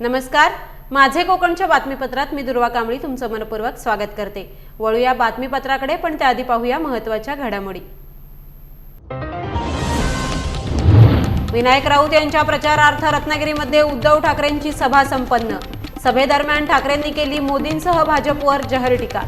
नमस्कार. माझे कोकणच्या बातमीपत्रात मी दुर्वा कांबळी तुमचं मनपूर्वक स्वागत करते. वळूया बातमीपत्राकडे पण त्याआधी पाहूया महत्त्वाच्या घडामोडी. विनायक राऊत यांच्या प्रचारार्थ रत्नागिरीमध्ये उद्धव ठाकरेंची सभा संपन्न. सभेदरम्यान ठाकरेंनी केली मोदींसह भाजपवर जहर टीका.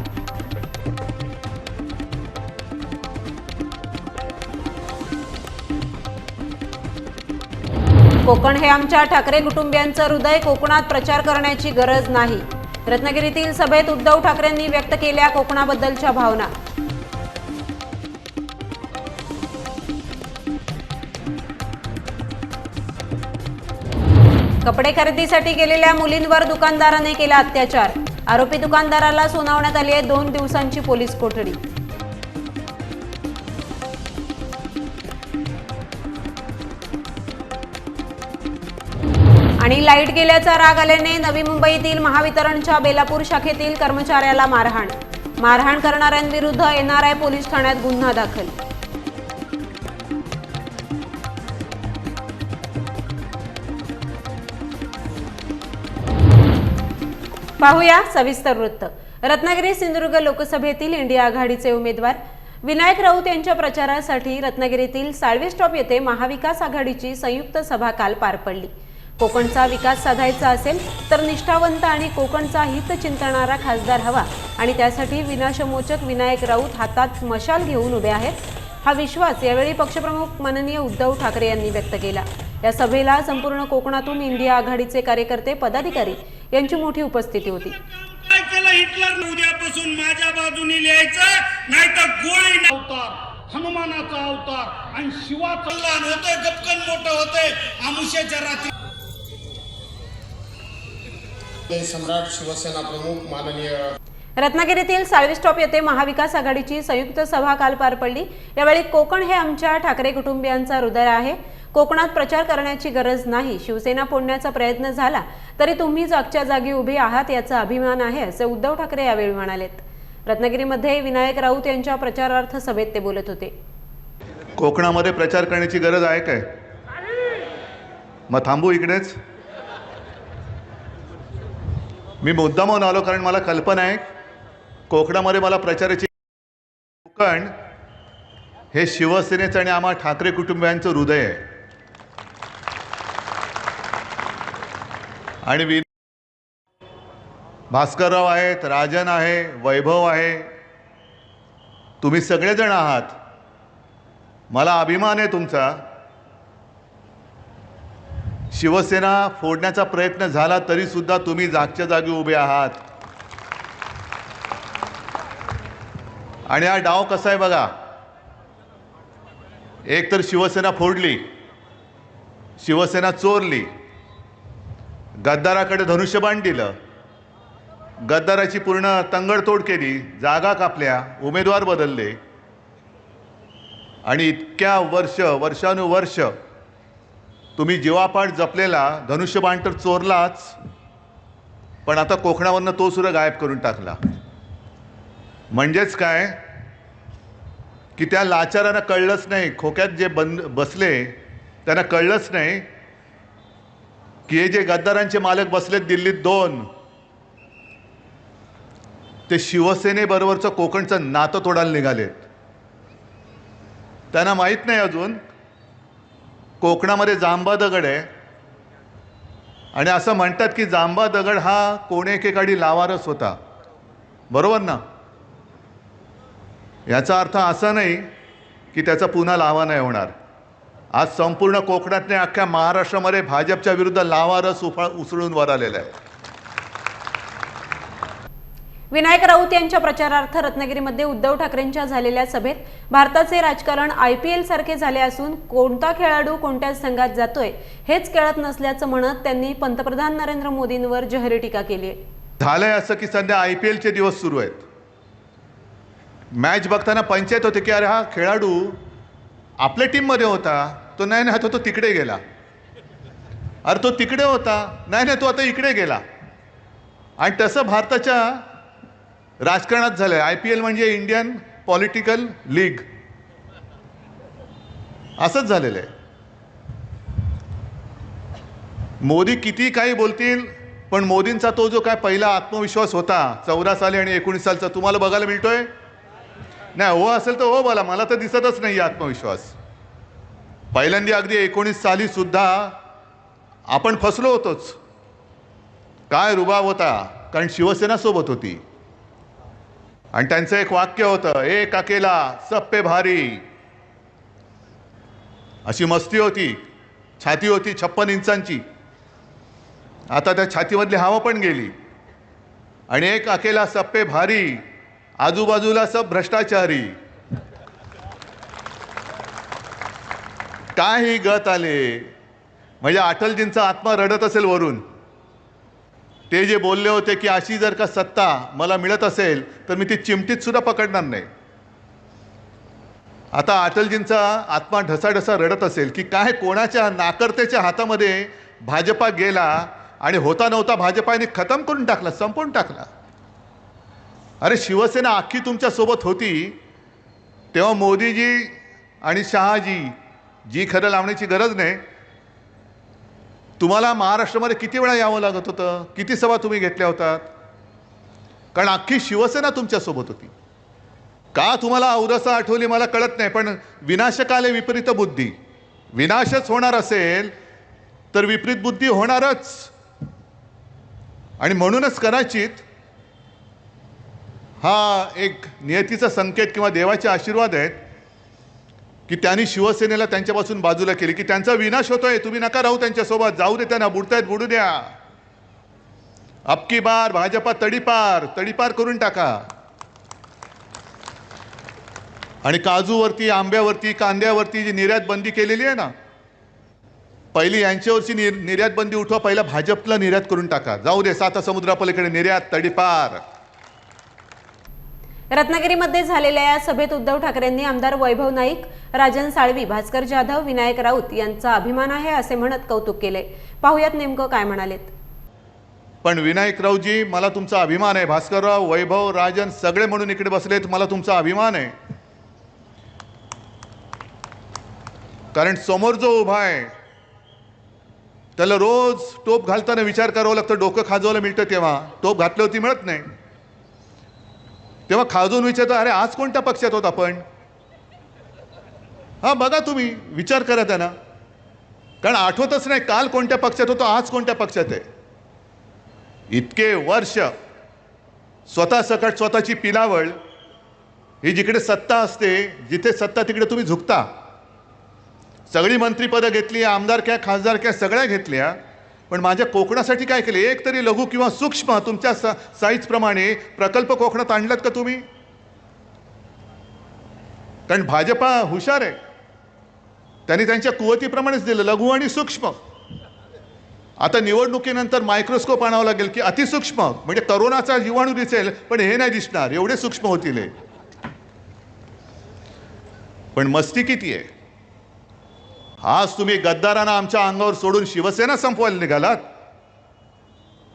कोकण हे आमच्या ठाकरे कुटुंबियांचं हृदय. कोकणात प्रचार करण्याची गरज नाही. रत्नागिरीतील सभेत उद्धव ठाकरेंनी व्यक्त केल्या कोकणाबद्दलच्या भावना. कपडे खरेदीसाठी गेलेल्या मुलींवर दुकानदाराने केला अत्याचार. आरोपी दुकानदाराला सुनावण्यात आली आहे दोन दिवसांची पोलीस कोठडी. आणि लाइट गेल्याचा राग आल्याने नवी मुंबईतील महावितरणच्या बेलापूर शाखेतील कर्मचाऱ्याला मारहाण. मारहाण करणाऱ्यांविरुद्ध एनआरआय पोलीस ठाण्यात गुन्हा दाखल. पाहूया सविस्तर वृत्त. रत्नागिरी सिंधुदुर्ग लोकसभेतील इंडिया आघाडीचे उमेदवार विनायक राऊत यांच्या प्रचारासाठी रत्नागिरीतील साळवे स्टॉप येथे महाविकास आघाडीची संयुक्त सभा काल पार पडली. कोकणचा विकास साधायचा असेल तर निष्ठावंत आणि कोकणचा हित चिंतणारा खासदार हवा. आणि त्यासाठी विनाशमोचक विनायक राऊत हातात मशाल घेऊन उभे आहेत. हा विश्वास यावेळी पक्षप्रमुख माननीय उद्धव ठाकरे यांनी व्यक्त केला. या सभेला संपूर्ण कोकणातून इंडिया आघाडीचे कार्यकर्ते पदाधिकारी यांची मोठी उपस्थिती होती. हिटलर उद्यापासून? माझ्या बाजूने लिहायचं नाही तर गोळी अवतार हनुमानाचा अवतार आणि शिवाचा लहान होतोय गपकन मोठं होतंय. आमुष्याच्या रात्री सम्राट शिवसेना प्रमुख माननीय रत्नागिरीतील साळवी स्टॉप येथे महाविकास आघाडीची संयुक्त सभा काल पार पडली. यावेळी कोकण हे आमच्या ठाकरे कुटुंबियांचा हृदय आहे. कोकणात प्रचार करण्याची गरज नाही. शिवसेना फोडण्याचा प्रयत्न झाला तरी तुम्ही जागच्या जागी उभे आहात याचा अभिमान आहे असे उद्धव ठाकरे यावेळी म्हणालेत. रत्नागिरीमध्ये विनायक राऊत यांच्या प्रचारार्थ सभेत ते बोलत होते. कोकणामध्ये प्रचार करण्याची गरज आहे काय? मग थांबू इकडेच. मी मुद्दामून आलो कारण मला कल्पना आहे कोकणामध्ये मला प्रचाराची कोकण हे शिवसेनेचं आणि आम्हा ठाकरे कुटुंबियांचं हृदय आहे. आणि वि भास्करराव आहेत राजन आहे वैभव आहे. तुम्ही सगळेजण आहात. मला अभिमान आहे तुमचा. शिवसेना फोडण्याचा प्रयत्न झाला तरीसुद्धा तुम्ही जागच्या जागी उभे आहात. आणि हा डाव कसा आहे बघा. एक तर शिवसेना फोडली. शिवसेना चोरली. गद्दाराकडे धनुष्यबाण दिलं. गद्दाराची पूर्ण तंगडतोड केली. जागा कापल्या. उमेदवार बदलले. आणि इतक्या वर्ष वर्षानुवर्ष तुम्ही जीवापाठ जपलेला धनुष्यबाण तर चोरलाच पण आता कोकणावरनं तो सुद्धा गायब करून टाकला. म्हणजेच काय? की त्या लाचारांना कळलंच नाही. खोक्यात जे बंद बसले त्यांना कळलंच नाही की हे जे गद्दारांचे मालक बसलेत दिल्लीत दोन ते शिवसेनेबरोबरचं कोकणचं नातं तोडायला निघालेत. त्यांना माहीत नाही अजून कोकणामध्ये जांबा दगड आहे. आणि असं म्हणतात की जांबा दगड हा कोण एकेकाळी लावारस होता. बरोबर ना? याचा अर्थ असा नाही की त्याचा पुन्हा लावा नाही होणार. आज संपूर्ण कोकणातने अख्ख्या महाराष्ट्रामध्ये भाजपच्या विरुद्ध लावारस उफा उसळून वर आलेला आहे. विनायक राऊत यांच्या प्रचारार्थ रत्नागिरीमध्ये उद्धव ठाकरेंच्या झालेल्या सभेत भारताचे राजकारण आय पी एल सारखे झाले असून कोणता खेळाडू कोणत्या संघात जातोय हेच कळत नसल्याचं म्हणत त्यांनी पंतप्रधान नरेंद्र मोदींवर जहरी टीका केली आहे. झालंय असं की सध्या आय पी एलचे दिवस सुरू आहेत. मॅच बघताना पंचायत होते की अरे हा खेळाडू आपल्या टीममध्ये होता तो नाही नाही तो तो तिकडे गेला. अरे तो तिकडे होता नाही नाही तो आता इकडे गेला. आणि तसं भारताच्या राजकारणात झालं आहे आय पी एल म्हणजे इंडियन पॉलिटिकल लीग असंच झालेलं आहे. मोदी किती काही बोलतील पण मोदींचा तो जो काय पहिला आत्मविश्वास होता चौदा साली आणि एकोणीस सालचा तुम्हाला बघायला मिळतोय? नाही हो असेल तर हो बोला. मला तर दिसतच नाही आत्मविश्वास. पहिल्यांदा अगदी एकोणीस साली सुद्धा आपण फसलो होतोच. काय रुबाब होता? कारण शिवसेना सोबत होती. आणि त्यांचं एक वाक्य होतं एक अकेला सप्पे भारी. अशी मस्ती होती छाती होती छप्पन इंचांची. आता त्या छातीमधली हवा पण गेली. आणि एक अकेला सप्पे भारी आजूबाजूला सब भ्रष्टाचारी. काय ही गत आले म्हणजे अटलजींचा आत्मा रडत असेल वरून. ते जे बोलले होते की अशी जर का सत्ता मला मिळत असेल तर मी ती चिमटीत सुद्धा पकडणार नाही. आता अटलजींचा आत्मा ढसाढसा रडत असेल की काय कोणाच्या नाकर्तेच्या हातामध्ये भाजपा गेला आणि होता नव्हता भाजपाने खतम करून टाकला संपवून टाकला. अरे शिवसेना अख्खी तुमच्यासोबत होती. तेव्हा मोदीजी आणि शहाजी जी खरं लावण्याची गरज नाही तुम्हाला महाराष्ट्रामध्ये किती वेळा यावं लागत होतं? किती सभा तुम्ही घेतल्या होतात? कारण अख्खी शिवसेना तुमच्यासोबत होती. का तुम्हाला औरसा आठवली मला कळत नाही पण विनाशकाले विपरीत बुद्धी. विनाशच होणार असेल तर विपरीत बुद्धी होणारच. आणि म्हणूनच कदाचित हा एक नियतीचा संकेत किंवा देवाचे आशीर्वाद आहेत की त्यांनी शिवसेनेला त्यांच्यापासून बाजूला केली की त्यांचा विनाश होतोय तुम्ही नका राहू त्यांच्यासोबत जाऊ दे त्यांना बुडतायत बुडू द्या. अबकी बार भाजपा तडीपार तडीपार करून टाका. आणि काजूवरती आंब्यावरती कांद्यावरती जी निर्यात बंदी केलेली आहे ना पहिली यांच्यावरची निर निर्यात बंदी उठवा पहिला भाजपला निर्यात करून टाका. जाऊ दे साता समुद्रापलीकडे निर्यात तडीपार. रत्नागिरीमध्ये झालेल्या या सभेत उद्धव ठाकरेंनी आमदार वैभव नाईक राजन साळवी भास्कर जाधव विनायक राऊत यांचा अभिमान आहे असे म्हणत कौतुक केले. पाहुयात नेमकं काय म्हणालेत. पण विनायकरावजी मला तुमचा अभिमान आहे. भास्करराव वैभव राजन सगळे म्हणून इकडे बसलेत. मला तुमचा अभिमान आहे. कारण समोर जो उभा आहे त्याला रोज टोप घालताना विचार करावा लागतं. डोकं खाजवायला मिळतं तेव्हा. टोप होती मिळत नाही. तेव्हा खाजून विचारतो अरे आज कोणत्या पक्षात होत आपण? हा बघा तुम्ही विचार करा त्यांना. कारण आठवतच नाही काल कोणत्या पक्षात होतो आज कोणत्या पक्षात आहे. इतके वर्ष स्वतः सकट स्वतःची पिलावळ ही जिकडे सत्ता असते जिथे सत्ता तिकडे तुम्ही झुकता. सगळी मंत्रीपदं घेतली आमदार क्या खासदार क्या सगळ्या घेतल्या. पण माझ्या कोकणासाठी काय केले? एक तरी लघु किंवा सूक्ष्म तुमच्या सा साईजप्रमाणे प्रकल्प कोकणात आणलात का तुम्ही? कारण भाजपा हुशार आहे. त्यांनी त्यांच्या कुवतीप्रमाणेच दिलं लघु आणि सूक्ष्म. आता निवडणुकीनंतर मायक्रोस्कोप आणावं लागेल की अतिसूक्ष्म. म्हणजे करोनाचा जीवाणू दिसेल पण हे नाही दिसणार एवढे सूक्ष्म होतील पण मस्ती किती आहे? आज तुम्ही गद्दारांना आमच्या अंगावर सोडून शिवसेना संपवायला निघालात?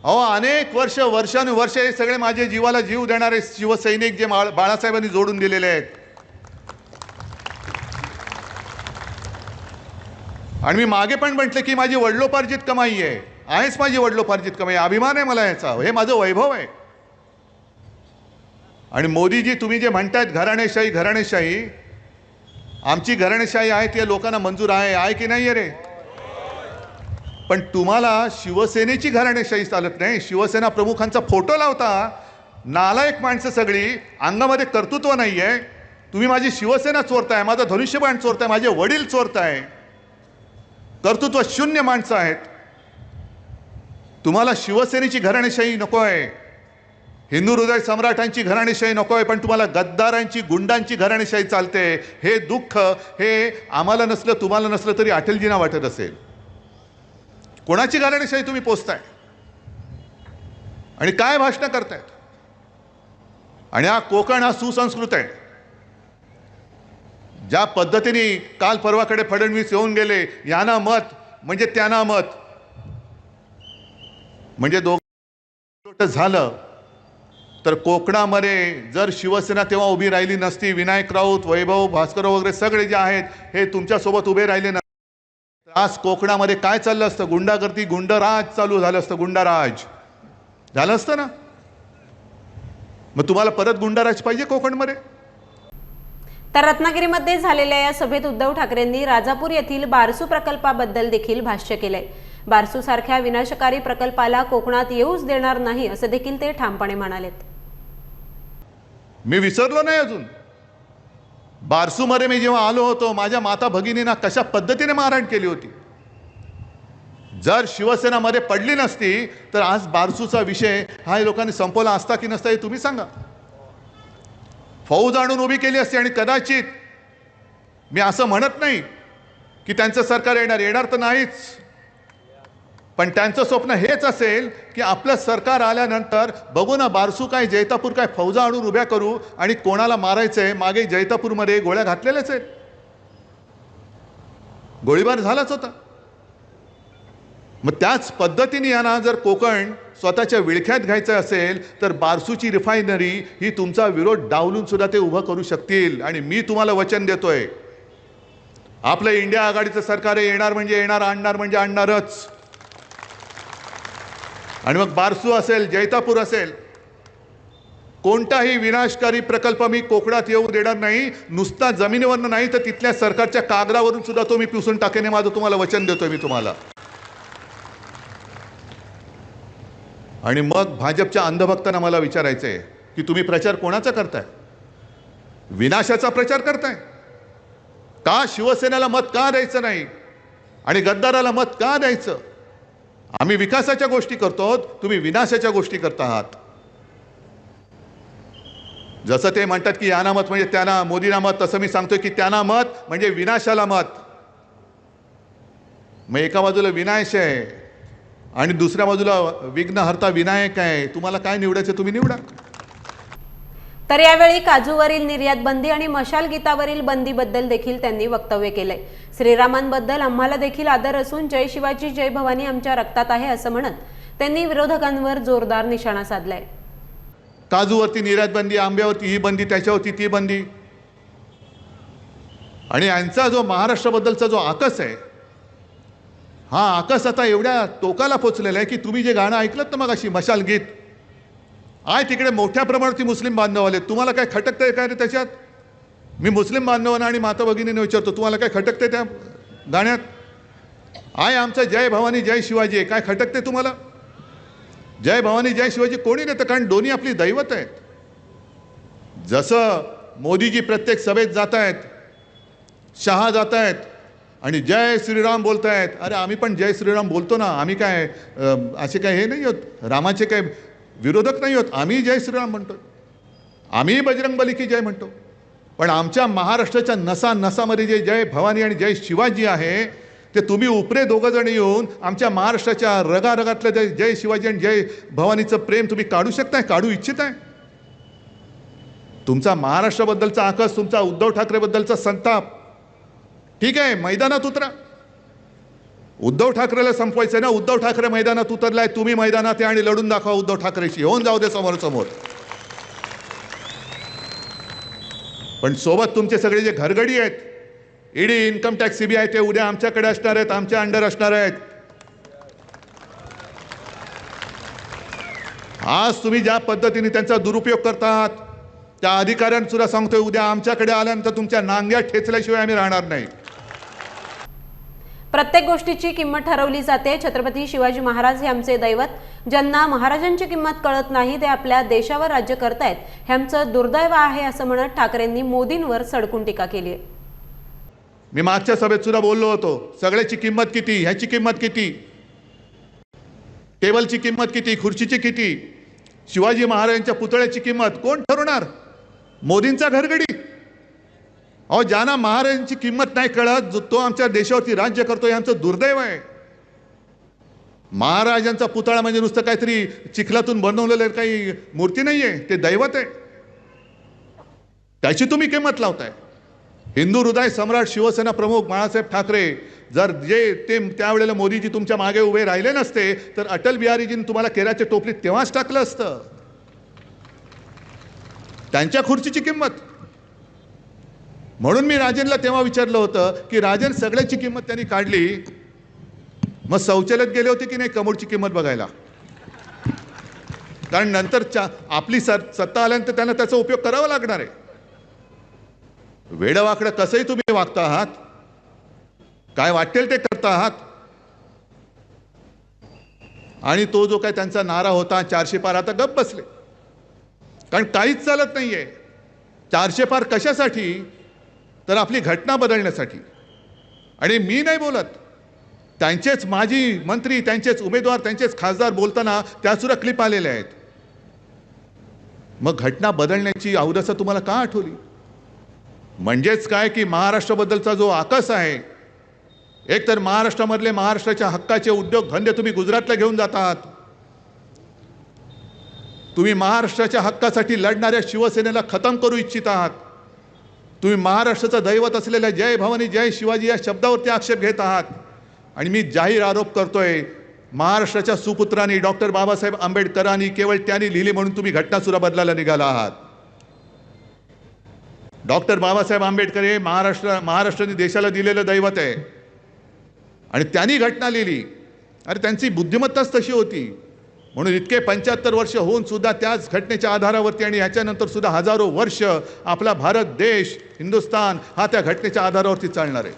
अहो अनेक वर्ष वर्षानुवर्ष हे सगळे माझे जीवाला जीव देणारे शिवसैनिक जे बाळ- बाळासाहेबांनी जोडून दिलेले आहेत. आणि मी मागे पण म्हटलं की माझी वडलोपार्जित कमाई आहे. आहेच माझी वडलोपार्जित कमाई. अभिमान आहे मला याचा. हे माझं वैभव आहे. आणि मोदीजी तुम्ही जे म्हणतायत घराणेशाही घराणेशाही आमची घराणेशाही आहे ते लोकांना मंजूर आहे आहे की नाही आहे रे? पण तुम्हाला शिवसेनेची घराणेशाही चालत नाही. शिवसेना प्रमुखांचा फोटो लावता नालायक माणसं सगळी अंगामध्ये कर्तृत्व नाही आहे तुम्ही माझी शिवसेना चोरताय माझं धनुष्यबाण चोरताय माझे वडील चोरताय. कर्तृत्व शून्य माणसं आहेत. तुम्हाला शिवसेनेची घराणेशाही नको आहे हिंदू हृदय सम्राटांची घराणेशाही नको आहे पण तुम्हाला गद्दारांची गुंडांची घराणेशाही चालते. हे दुःख हे आम्हाला नसलं तुम्हाला नसलं तरी अटलजींना वाटत असेल. कोणाची घराणेशाही तुम्ही पोचताय आणि काय भाषणं करतायत? आणि हा कोकण हा सुसंस्कृत आहे. ज्या पद्धतीने काल परवाकडे फडणवीस येऊन गेले यांना मत म्हणजे त्यांना मत. म्हणजे दोघ झालं. तर कोकणामध्ये जर शिवसेना तेव्हा उभी राहिली नसती विनायक राऊत वैभव भास्करराव वगैरे सगळे जे आहेत हे तुमच्यासोबत उभे राहिले नसते. आज कोकणामध्ये काय चाललं असतं? गुंडागर्दी गुंडराज चालू झालं असतं गुंडाराज. झालं असतं ना? मग तुम्हाला परत गुंडाराज पाहिजे कोकणमध्ये? तर रत्नागिरीमध्ये झालेल्या या सभेत उद्धव ठाकरेंनी राजापूर येथील बारसू प्रकल्पाबद्दल देखील भाष्य केलंय. बारसू सारख्या विनाशकारी प्रकल्पाला कोकणात येऊच देणार नाही असं देखील ते ठामपणे म्हणालेत. मी विसरलो नाही अजून. बारसूमध्ये मी जेव्हा आलो होतो माझ्या माता भगिनींना कशा पद्धतीने मारहाण केली होती? जर शिवसेनामध्ये पडली नसती तर आज बारसूचा विषय हा या लोकांनी संपवला असता की नसता हे तुम्ही सांगा. फौज आणून उभी केली असती आणि कदाचित मी असं म्हणत नाही की त्यांचं सरकार येणार येणार तर नाहीच. पण त्यांचं स्वप्न हेच असेल की आपलं सरकार आल्यानंतर बघू ना बारसू काय जैतापूर काय फौजा आणून उभ्या करू आणि कोणाला मारायचंय मागे जैतापूरमध्ये गोळ्या घातलेल्याच आहेत. गोळीबार झालाच होता. मग त्याच पद्धतीने यांना जर कोकण स्वतःच्या विळख्यात घ्यायचं असेल तर बारसूची रिफायनरी ही तुमचा विरोध डावलून सुद्धा ते उभं करू शकतील आणि मी तुम्हाला वचन देतोय. आपलं इंडिया आघाडीचं सरकार येणार म्हणजे येणार आणणार म्हणजे आणणारच. आणि मग बारसू असेल जैतापूर असेल कोणताही विनाशकारी प्रकल्प मी कोकणात येऊ देणार नाही नुसता जमिनीवरनं नाही तर तिथल्या सरकारच्या कागदावरून सुद्धा तो मी पिसून टाकेने माझं तुम्हाला वचन देतोय मी तुम्हाला. आणि मग भाजपच्या अंधभक्तांना मला विचारायचं आहे की तुम्ही प्रचार कोणाचा करताय? विनाशाचा प्रचार करताय? का शिवसेनेला मत का द्यायचं नाही? आणि गद्दाराला मत का द्यायचं? आम्ही विकासाच्या गोष्टी करतो तुम्ही विनाशाच्या गोष्टी करत आहात. जसं ते म्हणतात की याना मत म्हणजे त्यांना मोदीना मत तसं मी सांगतोय की त्यांना मत म्हणजे विनाशाला मत. मग एका बाजूला विनाश आहे आणि दुसऱ्या बाजूला विघ्नहर्ता विनायक आहे. तुम्हाला काय निवडायचं तुम्ही निवडा. तर यावेळी काजूवरील निर्यात बंदी आणि मशाल गीतावरील बंदीबद्दल देखील त्यांनी वक्तव्य केलंय. श्रीरामांबद्दल आम्हाला देखील आदर असून जय शिवाजी जय भवानी आमच्या रक्तात आहे असं म्हणत त्यांनी विरोधकांवर जोरदार निशाणा साधलाय. काजूवरती निर्यात बंदी आंब्यावरती ही बंदी त्याच्यावरती ती बंदी. आणि यांचा जो महाराष्ट्राबद्दलचा जो आकस आहे हा आकस आता एवढ्या टोकाला पोचलेला आहे की तुम्ही जे गाणं ऐकलं तर मग अशी मशाल गीत आहे तिकडे मोठ्या प्रमाणावरती मुस्लिम बांधव आले तुम्हाला काय खटकतंय काय रे त्याच्यात? मी मुस्लिम बांधवांना आणि माता भगिनीने विचारतो तुम्हाला काय खटकते त्या गाण्यात? आहे आमचं जय भवानी जय शिवाजी आहे. काय खटकते तुम्हाला? जय भवानी जय शिवाजी कोणी नेतं? कारण दोन्ही आपली दैवत आहेत. जसं मोदीजी प्रत्येक सभेत जात आहेत शहा जात आहेत आणि जय श्रीराम बोलत आहेत अरे आम्ही पण जय श्रीराम बोलतो ना. आम्ही काय असे काय हे नाही होत? रामाचे काय विरोधक नाही होत. आम्ही जय श्रीराम म्हणतो. आम्ही बजरंग बली की जय म्हणतो. पण आमच्या महाराष्ट्राच्या नसा नसामध्ये जे जय भवानी आणि जय शिवाजी आहे ते तुम्ही उपरे दोघं जण येऊन आमच्या महाराष्ट्राच्या रगारगातल्या जय जय शिवाजी आणि जय भवानीचं प्रेम तुम्ही काढू शकताय काढू इच्छिताय? तुमचा महाराष्ट्राबद्दलचा आकस तुमचा उद्धव ठाकरेबद्दलचा संताप. ठीक आहे मैदानात उतरा. उद्धव ठाकरेला संपवायचं ना. उद्धव ठाकरे मैदानात उतरलाय तुम्ही मैदानात या आणि लढून दाखवा उद्धव ठाकरेशी. होऊन जाऊ दे समोर समोर पण सोबत तुमचे सगळे जे घरगडी आहेत ईडी इन्कम टॅक्स सीबीआय ते उद्या आमच्याकडे असणार आहेत आमच्या अंडर असणार आहेत. आज तुम्ही ज्या पद्धतीने त्यांचा दुरुपयोग करतात त्या अधिकाऱ्यांसुद्धा सांगतोय उद्या आमच्याकडे आल्यानंतर तुमच्या नांग्या ठेचल्याशिवाय आम्ही राहणार नाही. प्रत्येक गोष्टीची किंमत ठरवली जाते. छत्रपती शिवाजी महाराज हे आमचे दैवत. ज्यांना महाराजांची किंमत कळत नाही ते आपल्या देशावर राज्य करतायत. हे आमचं दुर्दैव आहे असं म्हणत ठाकरेंनी मोदींवर सडकून टीका केली. आहे मी मागच्या सभेत सुद्धा बोललो होतो सगळ्याची किंमत किती ह्याची किंमत किती? टेबलची किंमत किती खुर्चीची किती? शिवाजी महाराजांच्या पुतळ्याची किंमत कोण ठरवणार? मोदींचा घरगडी. अहो ज्यांना महाराजांची किंमत नाही कळत जो तो आमच्या देशावरती राज्य करतो यांचं दुर्दैव आहे. महाराजांचा पुतळा म्हणजे नुसतं काहीतरी चिखलातून बनवलेलं काही मूर्ती नाही आहे ते दैवत आहे. त्याची तुम्ही किंमत लावताय. हिंदू हृदय सम्राट शिवसेना प्रमुख बाळासाहेब ठाकरे जर जे ते त्यावेळेला मोदीजी तुमच्या मागे उभे राहिले नसते तर अटल बिहारीजींनी तुम्हाला केराच्या टोपलीत तेव्हाच टाकलं असतं. त्यांच्या खुर्चीची किंमत. म्हणून मी राजनला तेव्हा विचारलं होतं की राजन सगळ्याची किंमत त्यांनी काढली. मग शौचालयात गेले होते की नाही कमोडची किंमत बघायला? कारण नंतर चा आपली स सत्ता आल्यानंतर त्यांना त्याचा उपयोग करावा लागणार आहे. वेडवाकडं कसंही तुम्ही वागता आहात काय वाटेल ते करता आहात. आणि तो जो काय त्यांचा नारा होता चारशे पार आता गप बसले. कारण काहीच चालत नाहीये. चारशे पार कशासाठी? तर आपली घटना बदलण्यासाठी. आणि मी नाही बोलत. त्यांचेच माजी मंत्री त्यांचेच उमेदवार त्यांचेच खासदार बोलताना त्यासुद्धा क्लिप आलेल्या आहेत. मग घटना बदलण्याची अवदसा तुम्हाला का आठवली? म्हणजेच काय की महाराष्ट्राबद्दलचा जो आकस आहे एकतर महाराष्ट्रामधले महाराष्ट्राच्या हक्काचे उद्योग धंदे तुम्ही गुजरातला घेऊन जातात तुम्ही महाराष्ट्राच्या हक्कासाठी लढणाऱ्या शिवसेनेला खतम करू इच्छित आहात. तुम्ही महाराष्ट्राचं दैवत असलेल्या जय भवानी जय शिवाजी या शब्दावरती आक्षेप घेत आहात. आणि मी जाहीर आरोप करतोय महाराष्ट्राच्या सुपुत्रांनी डॉक्टर बाबासाहेब आंबेडकरांनी केवळ त्यांनी लिहिली म्हणून तुम्ही घटनासुरा बदलायला निघाला आहात. डॉक्टर बाबासाहेब आंबेडकर हे महाराष्ट्र महाराष्ट्राने देशाला दिलेलं दैवत आहे. आणि त्यांनी घटना लिहिली. अरे त्यांची बुद्धिमत्ताच तशी होती. म्हणून इतके पंच्याहत्तर वर्ष होऊन सुद्धा त्याच घटनेच्या आधारावरती आणि ह्याच्यानंतर सुद्धा हजारो वर्ष आपला भारत देश हिंदुस्थान हा त्या घटनेच्या आधारावरती चालणार आहे.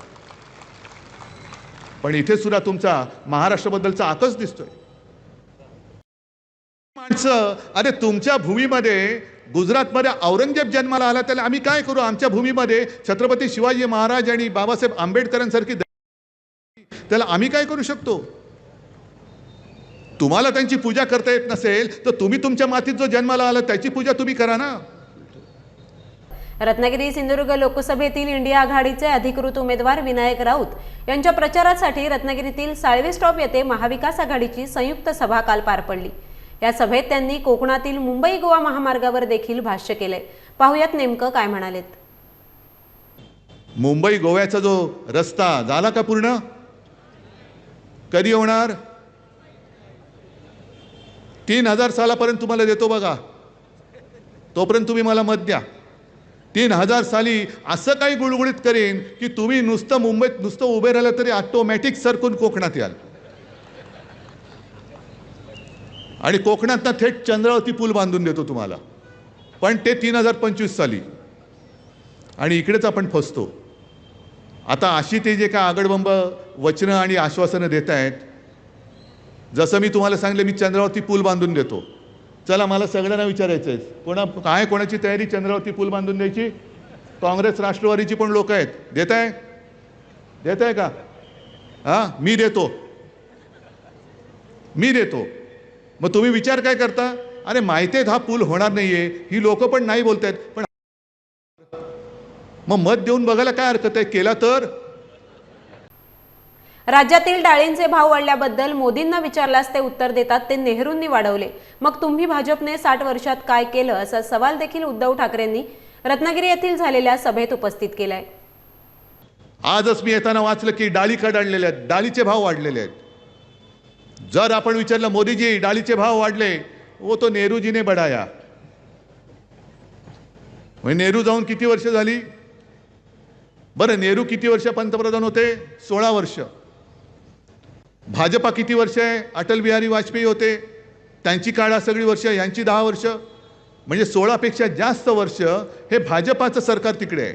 पण इथे सुद्धा तुमचा महाराष्ट्राबद्दलचा आकच दिसतोय. माणसं अरे तुमच्या भूमीमध्ये गुजरातमध्ये औरंगजेब जन्माला आला त्याला आम्ही काय करू? आमच्या भूमीमध्ये छत्रपती शिवाजी महाराज आणि बाबासाहेब आंबेडकरांसारखी त्याला आम्ही काय करू शकतो? तुम्हाला त्यांची पूजा करता येत नसेल तर तुम्ही तुमच्या मातीत जो जन्माला आला त्याची पूजा तुम्ही करा ना. रत्नागिरी सिंधुदुर्ग लोकसभेतील इंडिया आघाडीचे अधिकृत उमेदवार विनायक राऊत यांच्या प्रचारासाठी रत्नागिरीतील साळवे स्टॉप येथे महाविकास आघाडीची संयुक्त सभा काल पार पडली. या सभेत त्यांनी कोकणातील मुंबई गोवा महामार्गावर देखील भाष्य केले. पाहुयात नेमकं काय म्हणालेत. मुंबई गोव्याचा जो रस्ता झाला का पूर्ण? कधी होणार? तीन हजार सालापर्यंत तुम्हाला देतो बघा. तोपर्यंत तुम्ही मला मत द्या. तीन हजार साली असं काही गुळगुळीत करेन की तुम्ही नुसतं मुंबईत नुसतं उभे राहिलं तरी ऑटोमॅटिक सरकून कोकणात याल. आणि कोकणात थेट चंद्रावती पूल बांधून देतो तुम्हाला. पण ते तीन हजार पंचवीस साली. आणि इकडेच आपण फसतो. आता अशी ते जे काय आगडबंब वचनं आणि आश्वासनं देत आहेत जसं मी तुम्हाला सांगितलं मी चंद्रावरती पूल बांधून देतो. चला मला सगळ्यांना विचारायचं आहे. कोणा काय कोणाची तयारी चंद्रावरती पूल बांधून द्यायची? काँग्रेस राष्ट्रवादीची पण लोक आहेत. देत आहे देत आहे का? हां मी देतो. मी देतो. मग तुम्ही विचार काय करता? अरे माहिती आहेत हा पूल होणार नाहीये. ही लोक पण नाही बोलत आहेत पण मग मत देऊन बघायला काय हरकत आहे? केला तर? राज्यातील डाळींचे भाव वाढल्याबद्दल मोदींना विचारल्यास ते उत्तर देतात ते नेहरूंनी वाढवले. मग तुम्ही भाजपने साठ वर्षात काय केलं असा सवाल देखील उद्धव ठाकरेंनी रत्नागिरी येथील झालेल्या सभेत उपस्थित केलाय. आजच मी येताना वाचलं की डाळी कडाडलेल्या आहेत डाळीचे भाव वाढलेले आहेत. जर आपण विचारलं मोदीजी डाळीचे भाव वाढले वो तो नेहरूजीने बढाया. म्हणजे नेहरू जाऊन किती वर्ष झाली? बरं नेहरू किती वर्ष पंतप्रधान होते? सोळा वर्ष. भाजपा किती वर्ष आहे? अटल बिहारी वाजपेयी होते. त्यांची काळा सगळी वर्ष यांची दहा वर्ष. म्हणजे सोळापेक्षा जास्त वर्ष हे भाजपाचं सरकार तिकडे आहे.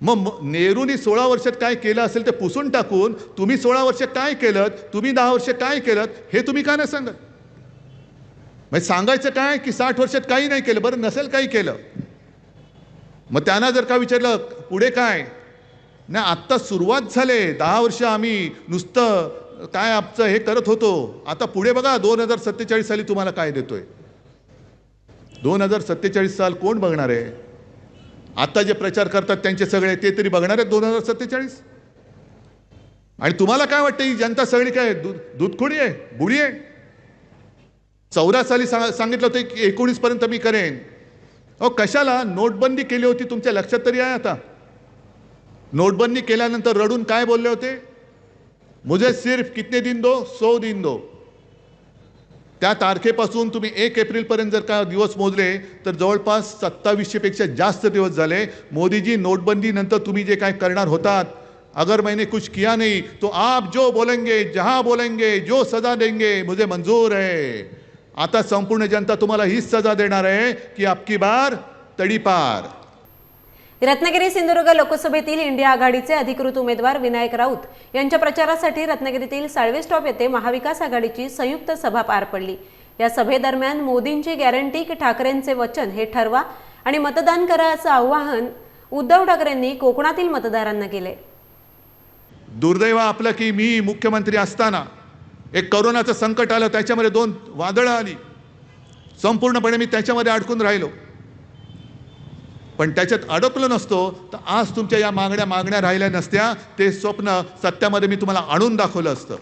मग नेहरूनी सोळा वर्षात काय केलं असेल ते पुसून टाकून तुम्ही सोळा वर्ष काय केलं तुम्ही दहा वर्ष काय केलं हे तुम्ही का नाही सांगत? म्हणजे सांगायचं काय की साठ वर्षात काही नाही केलं बरं नसेल काही केलं. मग त्यांना जर का विचारलं पुढे काय? नाही आत्ता सुरुवात झाले दहा वर्ष आम्ही नुसतं काय आपचं हे करत होतो? आता पुढे बघा दोन हजार सत्तेचाळीस साली तुम्हाला काय देतोय? दोन हजार सत्तेचाळीस साल कोण बघणार आहे? आता जे प्रचार करतात त्यांचे सगळे ते तरी बघणार आहेत दोन हजार सत्तेचाळीस? आणि तुम्हाला काय वाटतं ही जनता सगळी काय दूध दूधखोडी आहे? बुडी आहे? चौदा साली सा सांगितलं होतं की एकोणीस पर्यंत मी करेन. अहो कशाला? नोटबंदी केली होती तुमच्या लक्षात तरी आहे आता. नोटबंदी केल्यानंतर रडून काय बोलले होते? मुझे सिर्फ कितने दिन दो? सौ दिन दो। त्या तारखेपासून तुम्ही एक एप्रिलपर्यंत जर का दिवस मोजले तर जवळपास सत्तावीसशेपेक्षा जास्त दिवस झाले. मोदीजी नोटबंदीनंतर तुम्ही जे काय करणार होतात अगर मैंने कुछ किया नहीं तो आप जो बोलेंगे जहां बोलेंगे जो सजा देंगे मुझे मंजूर है। आता संपूर्ण जनता तुम्हाला हीच सजा देणार आहे की आपकी बार तडीपार। रत्नागिरी सिंधुदुर्ग लोकसभेतील इंडिया आघाडीचे अधिकृत उमेदवार विनायक राऊत यांच्या प्रचारासाठी रत्नागिरीतील साळवे स्टॉप येथे महाविकास आघाडीची संयुक्त सभा पार पडली. या सभेदरम्यान मोदींची गॅरंटी की ठाकरेंचे वचन हे ठरवा आणि मतदान करा असं आवाहन उद्धव ठाकरेंनी कोकणातील मतदारांना केले. दुर्दैव आपलं की मी मुख्यमंत्री असताना एक करोनाचं संकट आलं त्याच्यामध्ये दोन वादळं आली. संपूर्णपणे मी त्याच्यामध्ये अडकून राहिलो. पण त्याच्यात अडकलो नसतो तर आज तुमच्या या मागण्या मागण्या राहिल्या नसत्या ते स्वप्न सत्यामध्ये मी तुम्हाला आणून दाखवलं असतं.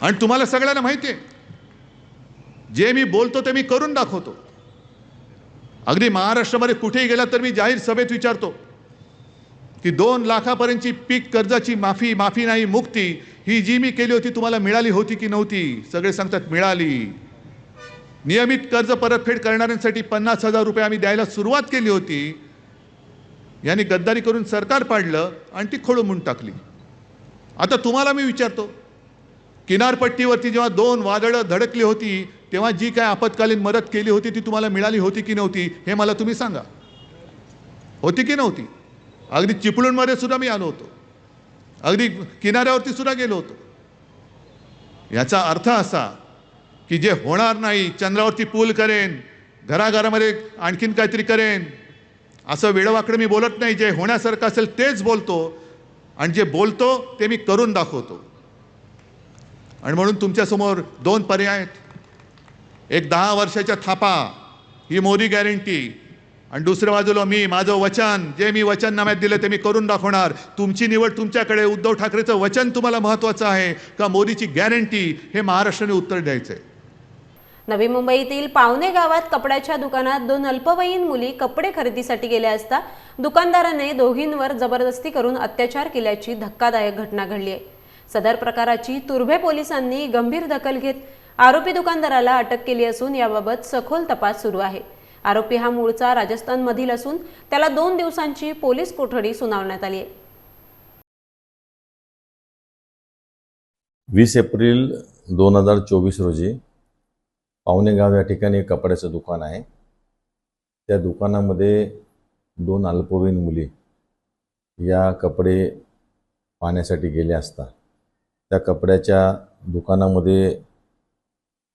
आणि तुम्हाला सगळ्यांना माहिती आहे जे मी बोलतो ते मी करून दाखवतो. अगदी महाराष्ट्रामध्ये कुठेही गेला तर मी जाहीर सभेत विचारतो की दोन लाखापर्यंतची पीक कर्जाची माफी माफी नाही मुक्ती ही जी मी केली होती तुम्हाला मिळाली होती की नव्हती? सगळे सांगतात मिळाली. नियमित कर्ज परतफेड करणाऱ्यांसाठी पन्नास हजार रुपये आम्ही द्यायला सुरुवात केली होती. यांनी गद्दारी करून सरकार पाडलं आणि ती खोळंबून टाकली. आता तुम्हाला मी विचारतो किनारपट्टीवरती जेव्हा दोन वादळं धडकली होती तेव्हा जी काय आपत्कालीन मदत केली होती ती तुम्हाला मिळाली होती की नव्हती हे मला तुम्ही सांगा. होती की नव्हती? अगदी चिपळूणमध्ये सुद्धा मी आलो होतो. अगदी किनाऱ्यावरती सुद्धा गेलो होतो. याचा अर्थ असा की जे होणार नाही चंद्रावरती पूल करेन घराघरामध्ये आणखीन काहीतरी करेन. असं वेळवाकडे मी बोलत नाही जे होण्यासारखं असेल तेच बोलतो. आणि जे बोलतो ते मी करून दाखवतो. आणि म्हणून तुमच्यासमोर दोन पर्याय आहेत. एक दहा वर्षाच्या थापा ही मोदी गॅरंटी आणि दुसऱ्या बाजूला मी माझं वचन जे मी वचन नाम्यात दिलं ते मी करून दाखवणार. तुमची निवड तुमच्याकडे उद्धव ठाकरेचं वचन तुम्हाला महत्त्वाचं आहे. का मोदीची गॅरंटी हे महाराष्ट्राने उत्तर द्यायचं आहे नवी मुंबईतील पावणे गावात कपड्याच्या दुकानात दोन अल्पवयीन मुली कपडे खरेदीसाठी गेल्या असता दुकानदाराने दोघींवर जबरदस्ती करून अत्याचार केल्याची धक्कादायक घटना घडली आहे. सदर प्रकाराची तुर्भे पोलिसांनी गंभीर दखल घेत आरोपी दुकानदाराला अटक केली असून याबाबत सखोल तपास सुरू आहे. आरोपी हा मूळचा राजस्थानमधील असून त्याला दोन दिवसांची पोलीस कोठडी सुनावण्यात आली आहे. वीस एप्रिल दोन हजार चोवीस रोजी पावणेगाव या ठिकाणी एक कपड्याचं दुकान आहे. त्या दुकानामध्ये दोन अल्पवयीन मुली या कपडे पाहण्यासाठी गेल्या असता. त्या कपड्याच्या दुकानामध्ये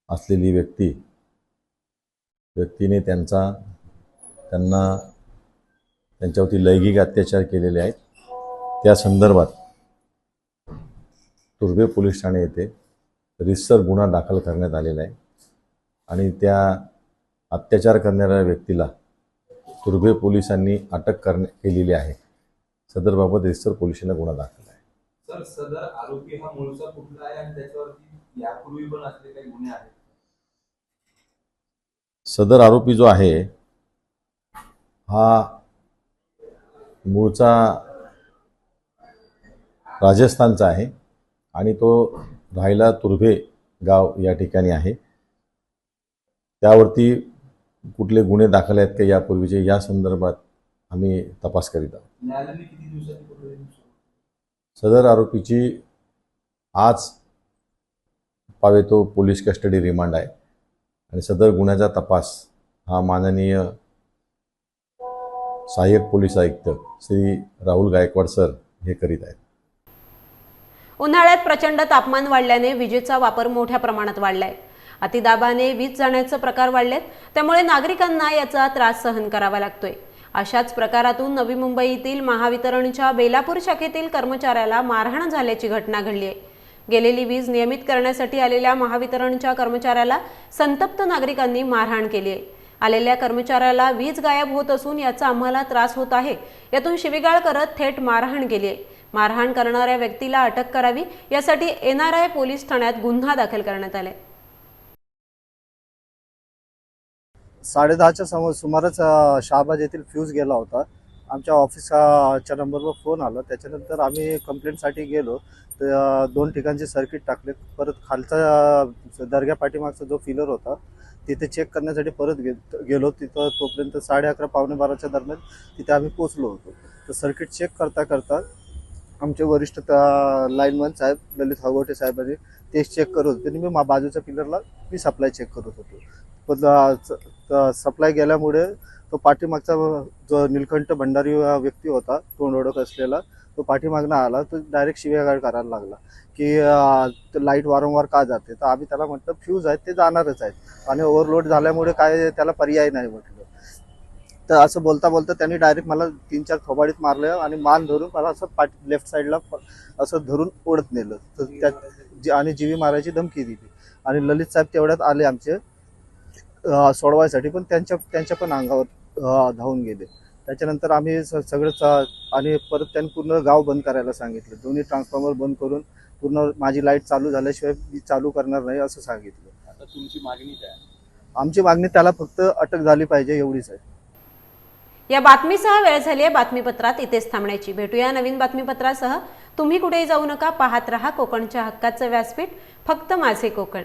असलेली व्यक्ती व्यक्तीने त्यांचा त्यांना त्यांच्यावरती लैंगिक अत्याचार केलेले आहेत. त्या संदर्भात तुर्भे पोलीस ठाणे येथे रिसर गुन्हा दाखल करण्यात आलेला आहे. आणि त्या अत्याचार करणाऱ्या व्यक्तीला तुर्भे पोलिसांनी अटक करण्या केलेली आहे. सदरबाबत रितसर पोलिसांना गुन्हा दाखल आहे. सर सदर आरोपी हा मूळचा कुठला आहे आणि त्याच्यावरती यापूर्वी पण असले काही गुन्हे आहेत? सदर आरोपी जो आहे हा मूळचा राजस्थानचा आहे आणि तो राहायला तुर्भे गाव या ठिकाणी आहे. त्यावरती कुठले गुन्हे दाखल आहेत का यापूर्वीचे या संदर्भात आम्ही तपास करीत आहोत? सदर आरोपीची आज पावेतो पोलीस कस्टडी रिमांड आहे. आणि सदर गुन्ह्याचा तपास हा माननीय सहाय्यक पोलीस आयुक्त श्री राहुल गायकवाड सर हे करीत आहेत. उन्हाळ्यात प्रचंड तापमान वाढल्याने विजेचा वापर मोठ्या प्रमाणात वाढलाय. अतिदाबाने वीज जाण्याचे प्रकार वाढलेत. त्यामुळे नागरिकांना याचा त्रास सहन करावा लागतोय. अशाच प्रकारातून नवी मुंबईतील महावितरणच्या बेलापूर शाखेतील कर्मचाऱ्याला मारहाण झाल्याची घटना घडली आहे. गेलेली वीज नियमित करण्यासाठी आलेल्या महावितरणच्या कर्मचाऱ्याला संतप्त नागरिकांनी मारहाण केली आहे. आलेल्या कर्मचाऱ्याला वीज गायब होत असून याचा आम्हाला त्रास होत आहे. यातून शिवीगाळ करत थेट मारहाण केली आहे. मारहाण करणाऱ्या व्यक्तीला अटक करावी यासाठी एनआरआय पोलीस ठाण्यात गुन्हा दाखल करण्यात आलाय. साडेदहाच्या समोर सुमारच अ, शहाबाज येथील फ्यूज गेला होता. आमच्या ऑफिसच्या नंबरवर फोन आला. त्याच्यानंतर आम्ही कंप्लेंटसाठी गेलो. तर दोन ठिकाणचे सर्किट टाकले. परत खालचा दर्ग्या पाठीमागचा जो फिलर होता तिथे चेक करण्यासाठी परत गे गेलो. तिथं तोपर्यंत साडे अकरा पावणे बाराच्या दरम्यान तिथे आम्ही पोचलो होतो. तर सर्किट चेक करता करता आमचे वरिष्ठ लाईनमन साहेब ललित हगवटे साहेबांनी ते चेक करत होते. आणि मी मा बाजूच्या पिलरला मी सप्लाय चेक करत होतो. सप्लाय गेल्यामुळे तो पाठीमागचा जो निलकंठ भंडारी व्यक्ती होता तोंड ओळख असलेला तो पाठीमागनं आला तो डायरेक्ट शिव्यागाळ करायला लागला की लाइट वारंवार का जाते? तर आम्ही त्याला म्हटलं फ्यूज आहेत ते जाणारच आहेत. आणि ओव्हरलोड झाल्यामुळे काय त्याला पर्याय नाही म्हटलं. तर असं बोलता बोलता त्यांनी डायरेक्ट मला तीन चार थोबाडीत मारलं आणि मान धरून मला असं पाठ लेफ्ट साईडला असं धरून ओढत नेलं. तर त्यात जी आणि जीवी मारायची धमकी दिली. आणि ललित साहेब तेवढ्यात आले आमचे. सोडवायसाठी पण त्यांच्या त्यांच्या पण अंगावर धावून गेले. त्याच्यानंतर आम्ही स- सगळं आणि परत त्यांनी पूर्ण गाव बंद करायला सांगितलं. दोन्ही ट्रान्सफॉर्मर बंद करून पूर्ण माझी लाइट चालू झाल्याशिवाय मी चालू करणार नाही असं सांगितलं. आता तुमची मागणी काय आमची मागणी त्याला फक्त अटक झाली पाहिजे एवढीच आहे. या बातमीसह वेळ झाली आहे. बातमीपत्रात इथेच थांबण्याची. भेटूया नवीन बातमीपत्रासह. तुम्ही कुठेही जाऊ नका. पाहत रहा कोकणच्या हक्काचं व्यासपीठ. फक्त माझे कोकण.